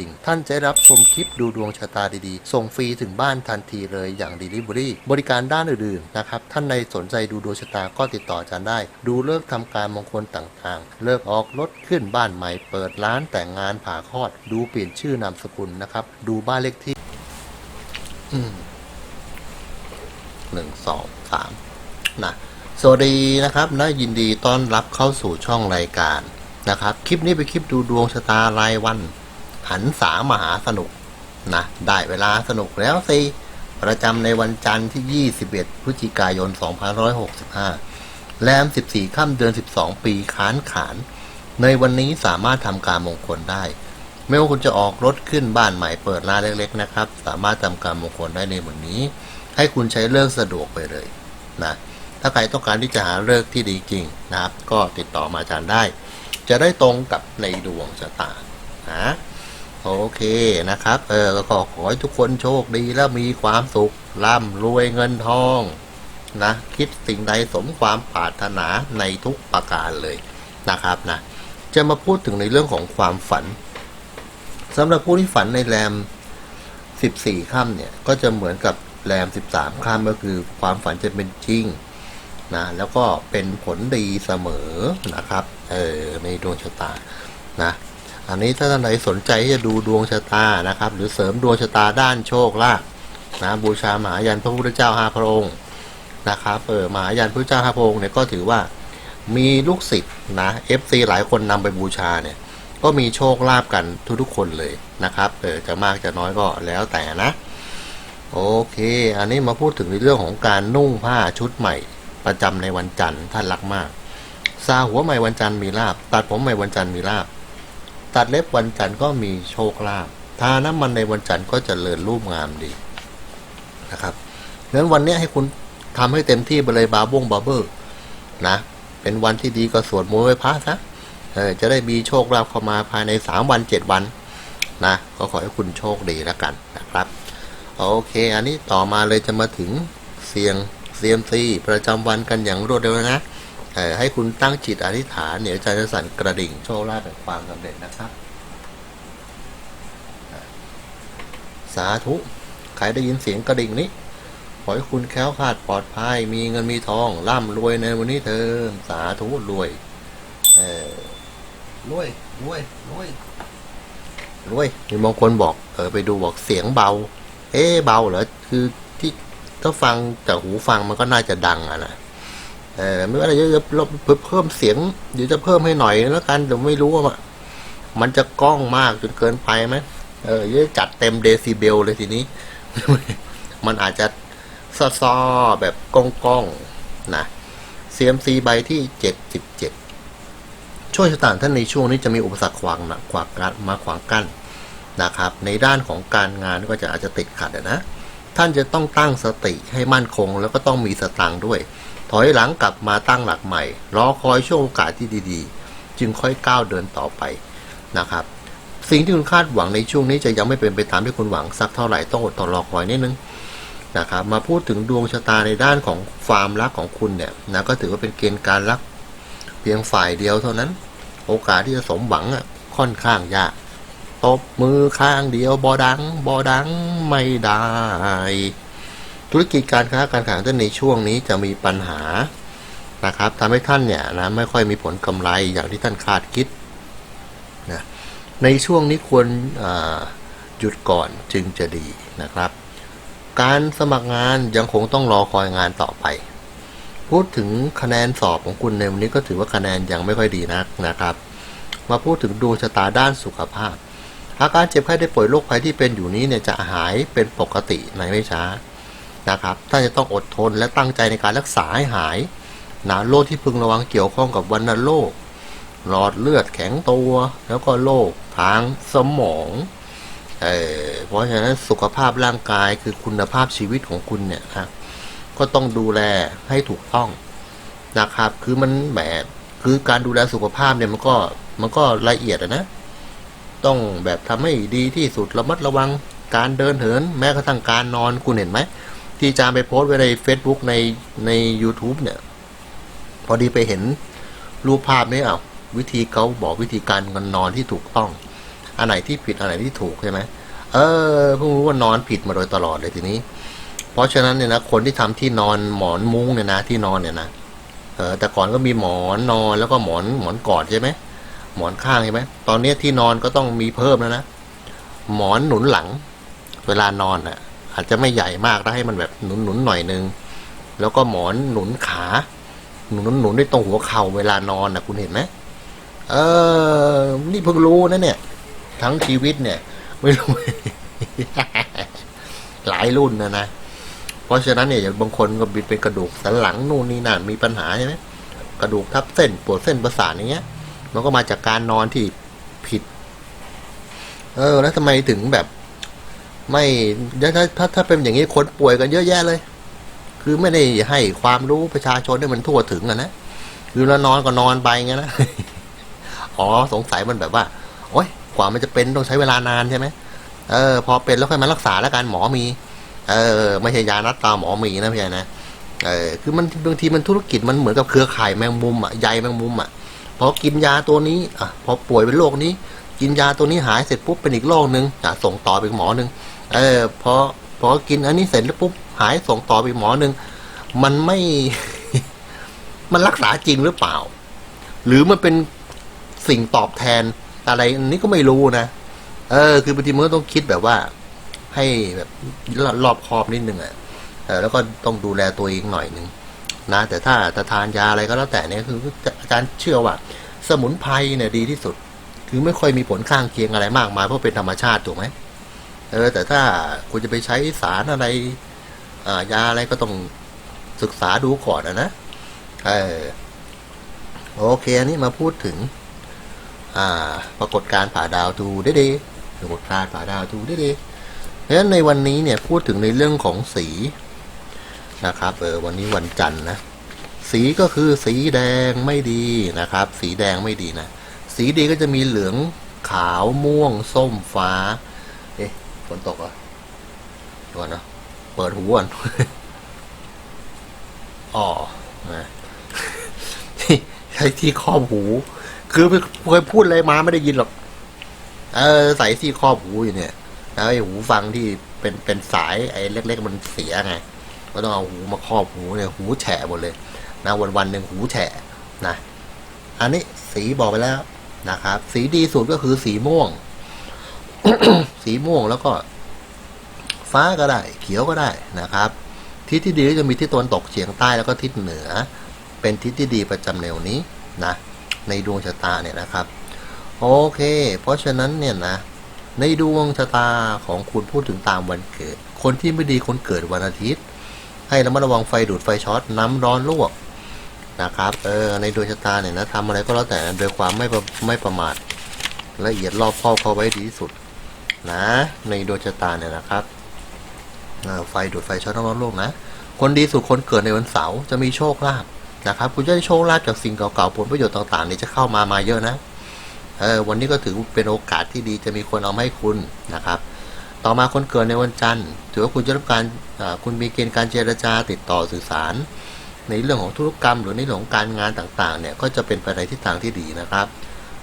ดิ่ง ท่านจะได้รับชมคลิปดูดวงชะตาดีๆ ส่งฟรีถึงบ้านทันทีเลยอย่าง Delivery บริการด้านอื่นๆนะครับ ท่านในสนใจดูดวงชะตาก็ติดต่ออาจารย์ได้ ดูเลิกษ์ทำการมงคลต่างๆ เลิกออกรถขึ้นบ้านใหม่ เปิดร้านแต่งงานผ่าคลอด ดูเปลี่ยนชื่อนามสกุลนะครับ ดูบ้านเลขที่หนึ่งสองสามนะสวัสดีนะครับและยินดีต้อนรับเข้าสู่ช่องรายการนะครับ คลิปนี้เป็นคลิปดูดวงชะตารายวัน หันสามหาสนุกนะได้เวลาสนุกแล้วสิ ประจำในวันจันทร์ที่ 21 พฤศจิกายน 2565 แรม 14 ค่ำเดือน 12 ปีค้านขาน ในวันนี้สามารถทำการมงคลได้ ไม่ว่าคุณจะออกรถขึ้นบ้านใหม่เปิดร้านเล็ก ๆ นะครับ สามารถทำการมงคลได้ในวันนี้ ให้คุณใช้เลิกสะดวกไปเลยนะถ้าใครต้องการที่จะหาเลิกที่ดีจริงนะครับ ก็ติดต่อมาอาจารย์ได้ จะได้ตรงกับในดวงชะตานะ โอเคนะครับ เออแล้วก็ขอให้ทุกคนโชคดีและมีความสุข ร่ำรวยเงินทอง นะ คิดสิ่งใดสมความปรารถนาในทุกประการเลยนะครับนะ จะมาพูดถึงในเรื่องของความฝันสำหรับผู้ที่ฝันในแรม 14ค่ำเนี่ย ก็จะเหมือนกับแรม 13ค่ำก็คือความฝันจะเป็นจริงนะแล้วก็เป็นผลดีเสมอนะครับ เออในดวงชะตานะ อันนี้ถ้าท่านใดสนใจที่จะดูดวงชะตานะครับ หรือเสริมดวงชะตาด้านโชคลาภนะบูชามหายันพระพุทธเจ้าห้าพระองค์นะครับเออมหายันพระพุทธเจ้าห้าพระองค์เนี่ยก็ถือว่ามีลูกศิษย์นะ FC หลายคนนำไปบูชาเนี่ยก็มีโชคลาภกันทุกๆคนเลยนะครับเออจะมากจะน้อยก็แล้วแต่นะ โอเค อันนี้มาพูดถึงในเรื่องของการนุ่งผ้าชุดใหม่ ประจำในวันจันทร์ท่านรักมากซาหัวใหม่วันจันทร์มีลาบตัดผมใหม่วันจันทร์มีลาบ ตัดเล็บวันจันทร์ก็มีโชคลาภทาน้ำมันในวันจันทร์ก็จเจริญรูปงามดีนะครับงั้นวันนี้ให้คุณทำให้เต็มที่ไปเลยบาบ้งบาเบอร์นะ เป็นวันที่ดีก็สวดมนต์ไหว้พระซะเออจะได้มีโชคลาภเข้ามาภายใน3วัน7วันนะก็ขอให้คุณโชคดีแล้วกันนะครับ โอเค อันนี้ต่อมาเลยจะมาถึงเสียงเซียมซีประจำวันกันอย่างรวดเร็วนะ เออให้คุณตั้งจิตอธิษฐานเดี๋ยวใจจะสั่นกระดิ่งโชคลาภแห่งความสำเร็จนะครับ สาธุใครได้ยินเสียงกระดิ่งนี้ ขอให้คุณแค้วคาดปลอดภัย มีเงินมีทอง ร่ำรวยในวันนี้เถิดสาธุรวย เออรวยรวยรวยรวยมีบางคนบอก เออไปดูบอกเสียงเบา เอ๊ะเบาเหรอ คือที่ถ้าฟังจากหูฟังมันก็น่าจะดังอะนะ ไม่ว่าอะไรจะเพิ่มเสียงเดี๋ยวจะเพิ่มให้หน่อยแล้วกันแต่ไม่รู้ว่ามันจะก้องมากจนเกินไปไหมเออจะจัดเต็มเดซิเบลเลยทีนี้ มันอาจจะซ้อๆแบบก้องๆนะ CMC ใบที่เจ็ดสิบเจ็ดช่วยชะตาท่านในช่วงนี้จะมีอุปสรรคขวางนะขวางกันมาขวางกั้นนะครับ ในด้านของการงานก็จะอาจจะติดขัดนะ ท่านจะต้องตั้งสติให้มั่นคง แล้วก็ต้องมีสตังค์ด้วย ถอยหลังกลับมาตั้งหลักใหม่ รอคอยช่วงโอกาสที่ดีๆ จึงค่อยก้าวเดินต่อไปนะครับ สิ่งที่คุณคาดหวังในช่วงนี้จะยังไม่เป็นไปตามที่คุณหวังสักเท่าไหร่ต้องอดทนรอคอยนิดนึงนะครับมาพูดถึงดวงชะตาในด้านของความรักของคุณเนี่ยนะก็ถือว่าเป็นเกณฑ์การรักเพียงฝ่ายเดียวเท่านั้น โอกาสที่จะสมหวังอะค่อนข้างยากตบมือข้างเดียวบอดังบอดังไม่ได้ ธุรกิจการค้าการขายท่านในช่วงนี้จะมีปัญหานะครับทำให้ท่านเนี่ยนะไม่ค่อยมีผลกำไรอย่างที่ท่านคาดคิดนะในช่วงนี้ควรหยุดก่อนจึงจะดีนะครับ การสมัครงานยังคงต้องรอคอยงานต่อไป พูดถึงคะแนนสอบของคุณในวันนี้ก็ถือว่าคะแนนยังไม่ค่อยดีนักนะครับ มาพูดถึงดวงชะตาด้านสุขภาพอาการเจ็บไข้ได้ป่วยโรคภัยที่เป็นอยู่นี้เนี่ยจะหายเป็นปกติในไม่ช้า นะครับท่านจะต้องอดทนและตั้งใจในการรักษาให้หายนะโรคที่พึงระวังเกี่ยวข้องกับวัณโรคหลอดเลือดแข็งตัว แล้วก็โรคทางสมองเออเพราะฉะนั้นสุขภาพร่างกายคือคุณภาพชีวิตของคุณเนี่ยครับก็ต้องดูแลให้ถูกต้องนะครับ คือมันแหมคือการดูแลสุขภาพเนี่ยมันก็มันก็ละเอียดนะ ต้องแบบทำให้ดีที่สุดระมัดระวังการเดินเหิน แม้กระทั่งการนอนคุณเห็นไหม ที่จามไปโพสต์ไว้ใน Facebook ในใน YouTube เนี่ย พอดีไปเห็นรูปภาพนี้อะวิธีเขาบอกวิธีการนอนที่ถูกต้อง อันไหนที่ผิดอันไหนที่ถูกใช่ไหมเออเพิ่งรู้ว่านอนผิดมาโดยตลอดเลยทีนี้ เพราะฉะนั้นเนี่ยนะคนที่ทำที่นอนหมอนมุ้งเนี่ยนะที่นอนเนี่ยนะเออแต่ก่อนก็มีหมอนนอนแล้วก็หมอนหมอนกอดใช่ไหมหมอนข้างใช่ไหมตอนนี้ที่นอนก็ต้องมีเพิ่มแล้วนะหมอนหนุนหลัง เวลานอนอะ อาจจะไม่ใหญ่มากนะให้มันแบบหนุนหนุนหน่อยนึง แล้วก็หมอนหนุนขา หนุนหนุนด้วยตรงหัวเข่าเวลานอนนะคุณเห็นไหมเออ นี่เพิ่งรู้นะเนี่ย ทั้งชีวิตเนี่ย ไม่รู้ หลายรุ่นนะนะ เพราะฉะนั้นเนี่ยอย่างบางคนก็บิดเป็นกระดูกสันหลังนู่นนี่นั่นมีปัญหาใช่ไหมกระดูกทับเส้นปวดเส้นประสาทอย่างเงี้ย มันก็มาจากการนอนที่ผิด เออ แล้วทำไมถึงแบบ ไม่ถ้าถ้าถ้าถ้าเป็นอย่างนี้คนป่วยกันเยอะแยะเลย คือไม่ได้ให้ความรู้ประชาชนให้มันทั่วถึงอะนะคือเรานอนก็นอนไปไงนะอ๋อสงสัยมันแบบว่า โอ๊ยกว่ามันจะเป็นต้องใช้เวลานานใช่ไหมเออ พอเป็นแล้วค่อยมารักษาแล้วกันหมอมี เออ ไม่ใช่ยานัดตาหมอมีนะพี่นะเออคือมันบางทีมันธุรกิจมันเหมือนกับเครือข่ายแมงมุมอะใยแมงมุมอะพอกินยาตัวนี้อะพอป่วยเป็นโรคนี้ กินยาตัวนี้หายเสร็จปุ๊บเป็นอีกโรคหนึ่งอะส่งต่อไปหมอหนึ่ง เออพอพอกินอันนี้เสร็จแล้วปุ๊บหายส่งต่อไปหมอหนึ่งมันไม่ มันรักษาจริงหรือเปล่า หรือมันเป็นสิ่งตอบแทนอะไรอันนี้ก็ไม่รู้นะเออ คือบางทีมันก็ต้องคิดแบบว่า ให้แบบรอบคอบนิดนึงอะ่ะเออแล้วก็ต้องดูแลตัวเองหน่อยหนึ่งนะแต่ถ้าจะทานยาอะไรก็แล้วแต่เนี่ยคืออาจารย์เชื่อว่า สมุนไพรเนี่ยดีที่สุด คือไม่ค่อยมีผลข้างเคียงอะไรมากมายเพราะเป็นธรรมชาติถูกไหม เออแต่ถ้าคุณจะไปใช้สารอะไรอ่ายาอะไรก็ต้องศึกษาดูก่อนนะนะเออโอเคอันนี้มาพูดถึง อ่า ปรากฏการผ่าดาวทูได้ดีปรากฏการผ่าดาวทูได้ดีเพราะฉะนั้นในวันนี้เนี่ยพูดถึงในเรื่องของสีนะครับเออวันนี้วันจันทร์นะสีก็คือสีแดงไม่ดีนะครับ สีแดงไม่ดีนะ สีดีก็จะมีเหลืองขาวม่วง ส้มฟ้า ฝนตกเหรอะก่อนนะเปิดหูก่อนอ๋อนะใช้ที่ครอบหู คือเคยพูดอะไรมาไม่ได้ยินหรอก เออ ใส่ที่ครอบหูอยู่เนี่ยแล้วไอ้หูฟังที่เป็นเป็นสายไอ้เล็ก ๆ มันเสียไง ก็ต้องเอาหูมาครอบหูเนี่ย หูแฉะหมดเลย นะวันวันๆหนึ่งหูแฉะนะ อันนี้สีบอกไปแล้วนะครับ สีดีสุดก็คือสีม่วง สีม่วงแล้วก็ฟ้าก็ได้ เขียวก็ได้นะครับ ทิศที่ดีก็จะมีทิศตะวันตกเฉียงใต้แล้วก็ทิศเหนือ เป็นทิศที่ดีประจำแนวนี้นะ ในดวงชะตาเนี่ยนะครับ โอเค เพราะฉะนั้นเนี่ยนะ ในดวงชะตาของคุณพูดถึงตามวันเกิด คนที่ไม่ดีคนเกิดวันอาทิตย์ ให้ระมัดระวังไฟดูดไฟช็อตน้ำร้อนลวกนะครับ เออ ในดวงชะตาเนี่ยนะทำอะไรก็แล้วแต่โดยความไม่ไม่ประมาทละเอียดรอบคอบเข้าไว้ดีที่สุด นะ ในดวงชะตาเนี่ยนะครับไฟดูดไฟช็อตน้ำร้อนลกนะ คนดีสุดคนเกิดในวันเสาร์จะมีโชคลาภนะครับ คุณจะได้โชคลาภจากสิ่งเก่าๆผลประโยชน์ต่างๆเนี่ยจะเข้ามามาเยอะนะเออวันนี้ก็ถือเป็นโอกาสที่ดีจะมีคนเอามาให้คุณนะครับ ต่อมาคนเกิดในวันจันทร์ถือว่าคุณจะรับการคุณมีเกณฑ์การเจรจาติดต่อสื่อสาร ในเรื่องของธุรกรรม หรือในเรื่องของการงานต่างๆเนี่ยก็จะเป็นไปในทิศทางที่ดีนะครับ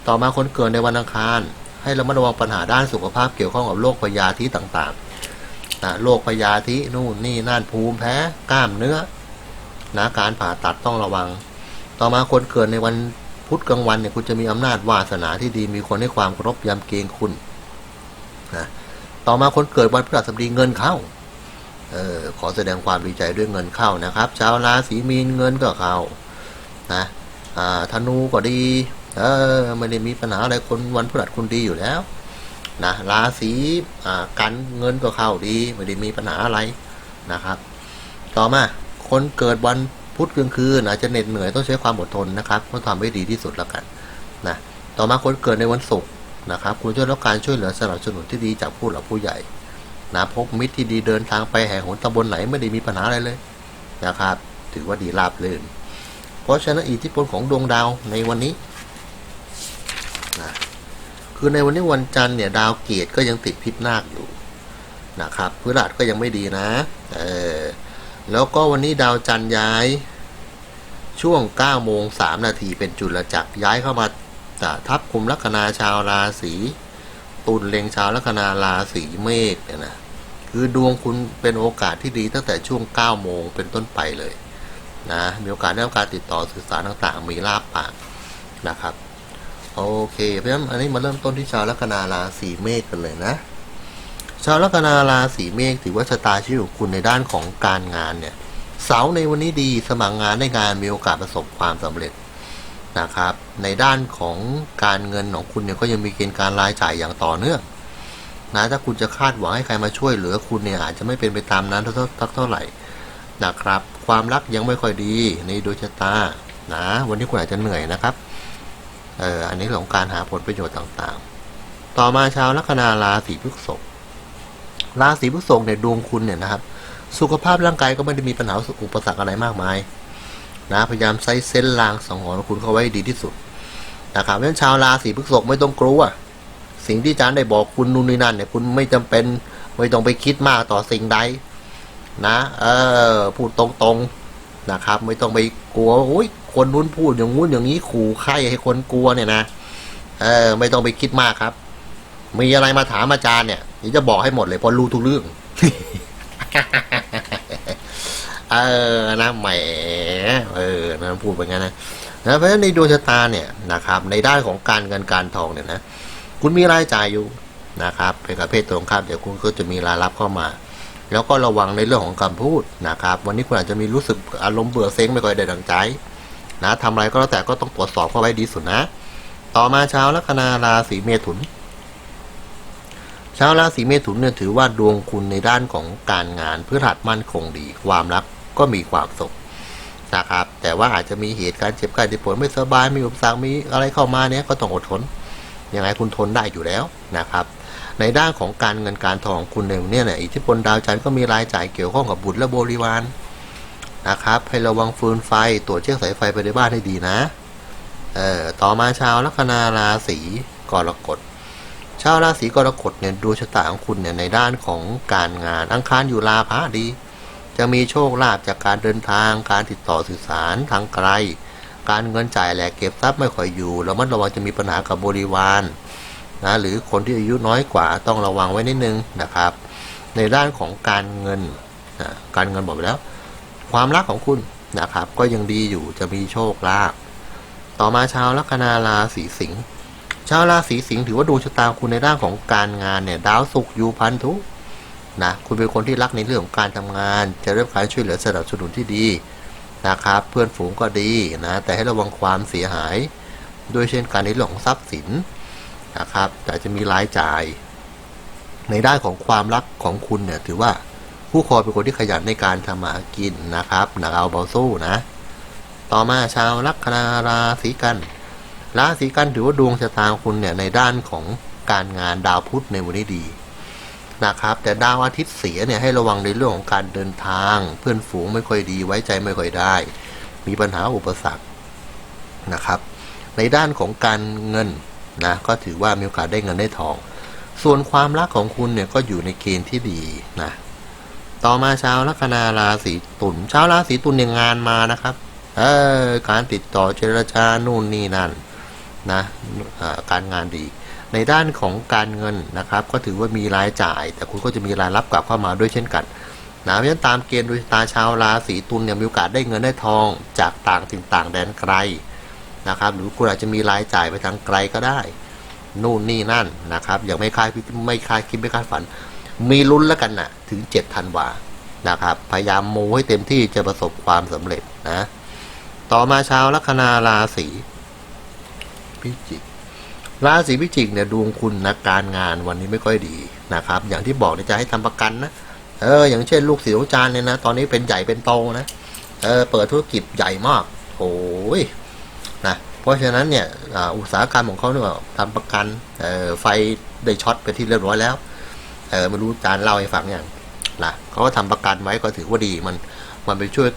ต่อมาคนเกิดในวันอังคาร ให้เรามาระวังปัญหาด้านสุขภาพเกี่ยวข้องกับโรคพยาธิต่างๆนะโรคพยาธินู่นนี่นั่นภูมิแพ้กล้ามเนื้อนะการผ่าตัดต้องระวัง ต่อมาคนเกิดในวันพุธกลางวันเนี่ยคุณจะมีอำนาจวาสนาที่ดีมีคนให้ความเคารพยำเกรงคุณนะต่อมาคนเกิดวันพฤหัสบดีเงินเข้าเออขอแสดงความดีใจด้วยเงินเข้านะครับ ชาวราศีมีนเงินก็เข้านะอ่าธนูก็ดี เออไม่ได้มีปัญหาอะไรคนวันพฤหัสคุณดีอยู่แล้วนะราศีอ่ากันเงินก็เข้าดีไม่ได้มีปัญหาอะไรนะครับ ต่อมาคนเกิดวันพุธกลางคืนอาจจะเหน็ดเหนื่อยต้องใช้ความอดทนนะครับต้องทำให้ดีที่สุดแล้วกันนะต่อมาคนเกิดในวันศุกร์นะครับ คุณจะรับการช่วยเหลือสนับสนุนที่ดีจากผู้หลักผู้ใหญ่นะพบมิตรที่ดีเดินทางไปแห่งหนตำบลไหนไม่ได้มีปัญหาอะไรเลยนะครับ ถือว่าดีราบรื่นเพราะฉะนั้นอิทธิพลของดวงดาวในวันนี้ นะคือในวันนี้วันจันทร์เนี่ยดาวเกตก็ยังติดพิษนาคอยู่นะครับพฤหัสก็ยังไม่ดีนะเออแล้วก็วันนี้ดาวจันทร์ย้าย ช่วง9โมง3นาทีเป็นจุลจักรย้ายเข้ามาทับคุมลัคนาชาวราศีตุลเล็งชาวลัคนาราศีเมษเนี่ยนะคือดวงคุณเป็นโอกาสที่ดีตั้งแต่ช่วง 9 โมงเป็นต้นไปเลยนะมีโอกาสได้รับการติดต่อสื่อสารต่างๆ มีลาบปากนะครับ โอเค เพราะฉะนั้นอันนี้มาเริ่มต้นที่ชาวลัคนาราศีเมษกันเลยนะ ชาวลัคนาราศีเมษถือว่าชะตาชีวิตของคุณในด้านของการงานเนี่ย เสาร์ในวันนี้ดีสมัครงานได้งานมีโอกาสประสบความสำเร็จนะครับ ในด้านของการเงินของคุณเนี่ยก็ยังมีเกณฑ์การรายจ่ายอย่างต่อเนื่องนะถ้าคุณจะคาดหวังให้ใครมาช่วยเหลือคุณเนี่ยอาจจะไม่เป็นไปตามนั้นเท่าเท่าเท่าไหร่นะครับ ความรักยังไม่ค่อยดีในดวงชะตานะ วันนี้คุณอาจจะเหนื่อยนะครับ เอออันนี้เรื่องของการหาผลประโยชน์ต่างๆ ต่อมาชาวลัคนาราศีพฤษภราศีพฤษภเนี่ยดวงคุณเนี่ยนะครับ สุขภาพร่างกายก็ไม่ได้มีปัญหาอุปสรรคอะไรมากมายนะพยายามใช้เส้นลางสองหรณ์ของคุณเข้าไว้ดีที่สุดนะครับเพราะฉะนั้นชาวราศีพฤษภไม่ต้องกลัวสิ่งที่อาจารย์ได้บอกคุณนู่นนี่นั่นเนี่ยคุณไม่จำเป็นไม่ต้องไปคิดมากต่อสิ่งใดนะ เออพูดตรงๆ นะครับ ไม่ต้องไปกลัวโอ้ยคนนู้นพูดอย่างงู้นอย่างนี้ขู่ใครให้คนกลัวเนี่ยนะเออไม่ต้องไปคิดมากครับ มีอะไรมาถามอาจารย์เนี่ยเดี๋ยวจะบอกให้หมดเลยเพราะรู้ทุกเรื่องเออนะแหมเออนะพูดไปงั้นนะนะเพราะฉะนั้นในดวงชะตาเนี่ยนะครับ ในด้านของการเงินการทองเนี่ยนะคุณมีรายจ่ายอยู่นะครับเป็นกับเพศตรงข้ามเดี๋ยวคุณก็จะมีรายรับเข้ามา แล้วก็ระวังในเรื่องของคำพูดนะครับ วันนี้คุณอาจจะมีรู้สึกอารมณ์เบื่อเซ็งไม่ค่อยได้ดังใจนะทำอะไรก็แล้วแต่ก็ต้องตรวจสอบเข้าไว้ดีสุดนะ ต่อมาชาวลัคนาราศีเมถุน ชาวราศีเมถุนเนี่ยถือว่าดวงคุณในด้านของการงานพฤหัสมั่นคงดี ความรักก็มีความสุขนะครับ แต่ว่าอาจจะมีเหตุการณ์เจ็บไข้ได้ป่วยไม่สบายมีอุปสรรคมีอะไรเข้ามาเนี่ยก็ต้องอดทนยังไงคุณทนได้อยู่แล้วนะครับ ในด้านของการเงินการทองคุณเองเนี่ยเนี่ยอิทธิพลดาวจันทร์ก็มีรายจ่ายเกี่ยวข้องกับบุตรและบริวารนะครับให้ระวังฟืนไฟตรวจเช็คสายไฟไปในบ้านให้ดีนะเอ่อต่อมาชาวลัคนาราศีกรกฎชาวราศีกรกฎเนี่ยดวงชะตาของคุณเนี่ยในด้านของการงานอังคารอยู่ลาภะดี จะมีโชคลาภจากการเดินทางการติดต่อสื่อสารทางไกล การเงินจ่ายแหลกเก็บทรัพย์ไม่ค่อยอยู่แล้วมันระวังจะมีปัญหากับบริวาร นะหรือคนที่อายุน้อยกว่าต้องระวังไว้นิดนึงนะครับ ในด้านของการเงินนะการเงินบอกไปแล้ว ความรักของคุณนะครับ ก็ยังดีอยู่จะมีโชคลาภต่อมาชาวลัคนาราศีสิงห์ชาวราศีสิงห์ถือว่าดวงชะตาคุณในด้านของการงานเนี่ยดาวศุกร์อยู่พันธุนะคุณเป็นคนที่รักในเรื่องของการทำงาน จะเริ่มการช่วยเหลือสนับสนุนที่ดีนะครับ เพื่อนฝูงก็ดีนะแต่ให้ระวังความเสียหาย ด้วยเช่นการในเรื่องของทรัพย์สิน นะครับ แต่จะมีรายจ่าย ในด้านของความรักของคุณเนี่ยถือว่าผู้คอเป็นคนที่ขยันในการทำมาหากินนะครับหนักเอาเบาสู้นะ ต่อมาชาวลัคนาราศีกัน ราศีกันถือว่าดวงชะตาคุณเนี่ยในด้านของการงานดาวพุธในวันนี้ดีนะครับ แต่ดาวอาทิตย์เสียเนี่ยให้ระวังในเรื่องของการเดินทาง เพื่อนฝูงไม่ค่อยดีไว้ใจไม่ค่อยได้ มีปัญหาอุปสรรคนะครับ ในด้านของการเงิน นะก็ถือว่ามีโอกาสได้เงินได้ทอง ส่วนความรักของคุณเนี่ยก็อยู่ในเกณฑ์ที่ดีนะต่อมาชาวลัคนาราศีตุลชาวราศีตุลเนี่ยงานมานะครับ เออการติดต่อเจรจานู่นนี่นั่นนะการงานดี ในด้านของการเงินนะครับ ก็ถือว่ามีรายจ่าย แต่คุณก็จะมีรายรับกลับเข้ามาด้วยเช่นกันนะเพราะฉะนั้นตามเกณฑ์โดยตาชาวราศีตุลเนี่ยมีโอกาสได้เงินได้ทองจากต่างถิ่นต่างแดนไกล นะครับ หรือคุณอาจจะมีรายจ่ายไปทางไกลก็ได้ นู่นนี่นั่นนะครับ อย่างไม่คาดไม่คาดคิดไม่คาดฝัน มีลุ้นแล้วกันนะถึงเจ็ดธันวานะครับ พยายามมูให้เต็มที่จะประสบความสำเร็จนะ ต่อมาชาวลัคนาราศีพิจิกราศีพิจิกเนี่ยดวงคุณนะการงานวันนี้ไม่ค่อยดีนะครับ อย่างที่บอกจะให้ทำประกันนะเอออย่างเช่นลูกศิษย์อาจารย์เนี่ยนะ ตอนนี้เป็นใหญ่เป็นโตนะ เออ เปิดธุรกิจใหญ่มากโอ้ย เพราะฉะนั้นเนี่ยอุตสาหกรรมของเขาเนี่ยทำประกันไฟได้ช็อตไปที่เรียบร้อยแล้วเออไม่รู้จานเล่าให้ฟังอย่างนะเขาก็ทำประกันไว้ก็ถือว่าดีมันมันไปช่วย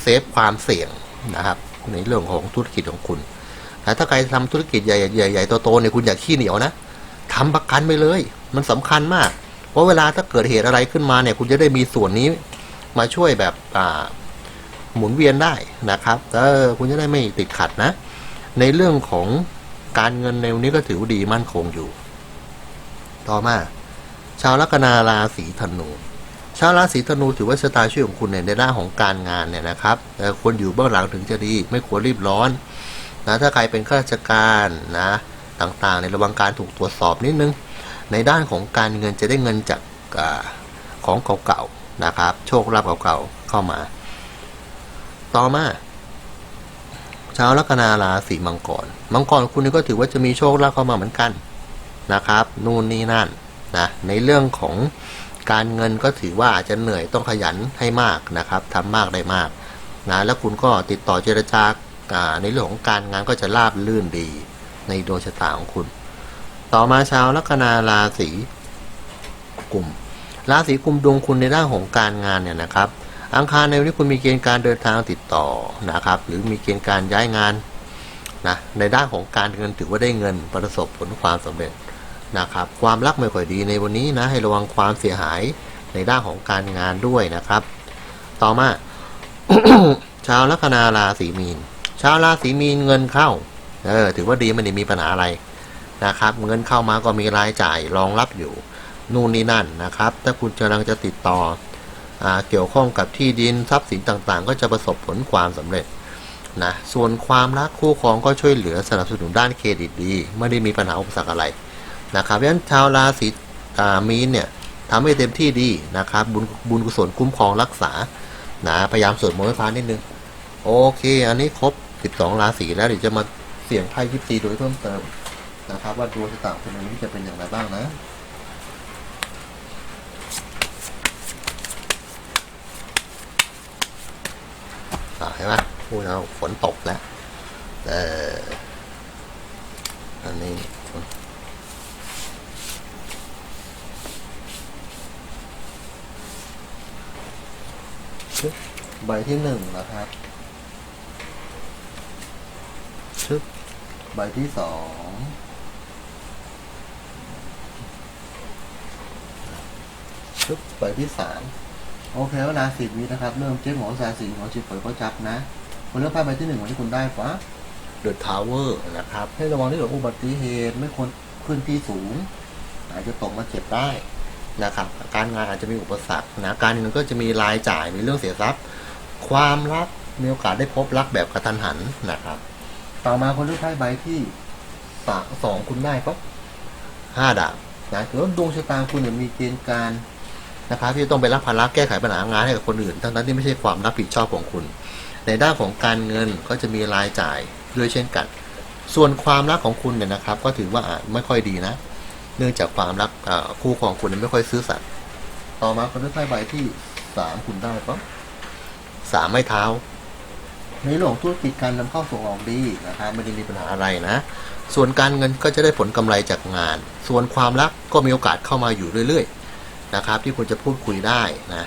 เซฟความเสี่ยงนะครับ ในเรื่องของธุรกิจของคุณแต่ถ้าใครทำธุรกิจใหญ่ๆใหญ่ๆโตๆเนี่ยคุณอย่าขี้เหนียวนะทำประกันไปเลย มันสำคัญมาก เพราะเวลาถ้าเกิดเหตุอะไรขึ้นมาเนี่ย คุณจะได้มีส่วนนี้มาช่วยแบบหมุนเวียนได้นะครับเออคุณจะได้ไม่ติดขัดนะ ในเรื่องของการเงินในวันนี้ก็ถือว่าดีมั่นคงอยู่ ต่อมา ชาวลัคนาราศีธนู ชาวราศีธนูถือว่าชะตาชีวิตของคุณเนี่ยในด้านของการงานเนี่ยนะครับเอ่ควรอยู่เบื้องหลังถึงจะดี ไม่ควรรีบร้อนนะถ้าใครเป็นข้าราชการนะต่างๆ ในระวังการถูกตรวจสอบนิดนึง ในด้านของการเงินจะได้เงินจากอของเก่าๆนะครับ โชคลาภเก่าๆเข้ามา ต่อมา ชาวลัคนาราศีมังกร มังกรคุณนี่ก็ถือว่าจะมีโชคลาภเข้ามาเหมือนกันนะครับ นู่นนี่นั่นนะในเรื่องของการเงินก็ถือว่าอาจจะเหนื่อยต้องขยันให้มากนะครับทำมากได้มากนะแล้วคุณก็ติดต่อเจรจาในเรื่องของการงานก็จะราบลื่นดี ในดวงชะตาของคุณ ต่อมาชาวลัคนาราศีกุมราศีกุมดวงคุณในด้านของการงานเนี่ยนะครับ อังคารในวันนี้คุณมีเกณฑ์การเดินทางติดต่อนะครับ หรือมีเกณฑ์การย้ายงานนะในด้านของการเงินถือว่าได้เงินประสบผลความสำเร็จนะครับความรักไม่ค่อยดีในวันนี้นะให้ระวังความเสียหายในด้านของการงานด้วยนะครับ ต่อมา ชาวลัคนาราศีมีน ชาวราศีมีนเงินเข้าเออถือว่าดีไม่ได้มีปัญหาอะไรนะครับ เงินเข้ามาก็มีรายจ่ายรองรับอยู่ นู่นนี่นั่นนะครับ ถ้าคุณกำลังจะติดต่อ เกี่ยวข้องกับที่ดินทรัพย์สินต่างๆ ก็จะประสบผลความสำเร็จนะส่วนความรักคู่ครองก็ช่วยเหลือสนับสนุนด้านเครดิตดี ไม่ได้มีปัญหาอุปสรรคอะไรนะครับเพราะฉะนั้นชาวราศีอ่ามีนเนี่ยทำให้เต็มที่ดีนะครับบุญบุญกุศลคุ้มครองรักษานะพยายามสวดมนต์ให้พระนิดนึง โอเค อันนี้ครบ 12 ราศีแล้วเดี๋ยวจะมาเสี่ยงไพ่ยิปซีโดยเพิ่มเติมนะครับ ว่าดวงชะตางคนนี้จะเป็นอย่างไรบ้างนะ เห็นไหมพูดแล้วฝนตกแล้วเอออันนี้ฝนชึบใบที่หนึ่งนะครับชึบใบที่สองชึบใบที่สาม โอเคเวลาสิบวินะครับ เริ่มเจ๊หมอสายสิงของจิบเผยก็จับนะคุณเลือกไพ่ใบที่หนึ่งวันที่คุณได้ปะเดอะทาวเวอร์นะครับให้ระวังเรื่องของอุบัติเหตุไม่ควรขึ้นที่สูง อาจจะตกมาเจ็บได้นะครับการงานอาจจะมีอุปสรรคนะการเงินก็จะมีรายจ่ายมีเรื่องเสียทรัพย์ ความรักมีโอกาสได้พบรักแบบกระทันหันนะครับ ต่อมาคนเลือกไพ่ใบที่สามสองคุณได้ปะห้าดาบนะถือว่าดวงชะตาคุณเนี่ยมีเกณฑ์การ นะครับที่ต้องไปรับภาระแก้ไขปัญหางานให้กับคนอื่น ทั้งนั้นที่ไม่ใช่ความรับผิดชอบของคุณ ในด้านของการเงินก็จะมีรายจ่ายด้วยเช่นกัน ส่วนความรักของคุณเนี่ยนะครับ ก็ถือว่าอะไม่ค่อยดีนะ เนื่องจากความรักคู่ของคุณไม่ค่อยซื่อสัตย์ต่อมาคนที่ไพ่ใบที่สามคุณได้ปะสามไม้เท้า ในเรื่องของธุรกิจการนำเข้าส่งออกดีนะครับไม่ได้มีปัญหาอะไรนะ ส่วนการเงินก็จะได้ผลกำไรจากงาน ส่วนความรักก็มีโอกาสเข้ามาอยู่เรื่อยๆ นะครับ ที่คุณจะพูดคุยได้นะ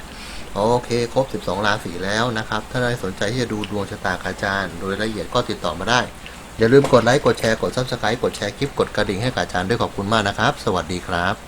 โอเค ครบ 12 ราศีแล้วนะครับ ถ้าใครสนใจที่จะดูดวงชะตาอาจารย์ โดยละเอียดก็ติดต่อมาได้ อย่าลืมกดไลค์ กดแชร์ กด subscribe กดแชร์คลิป กดกระดิ่งให้กับอาจารย์ด้วยขอบคุณมากนะครับ สวัสดีครับ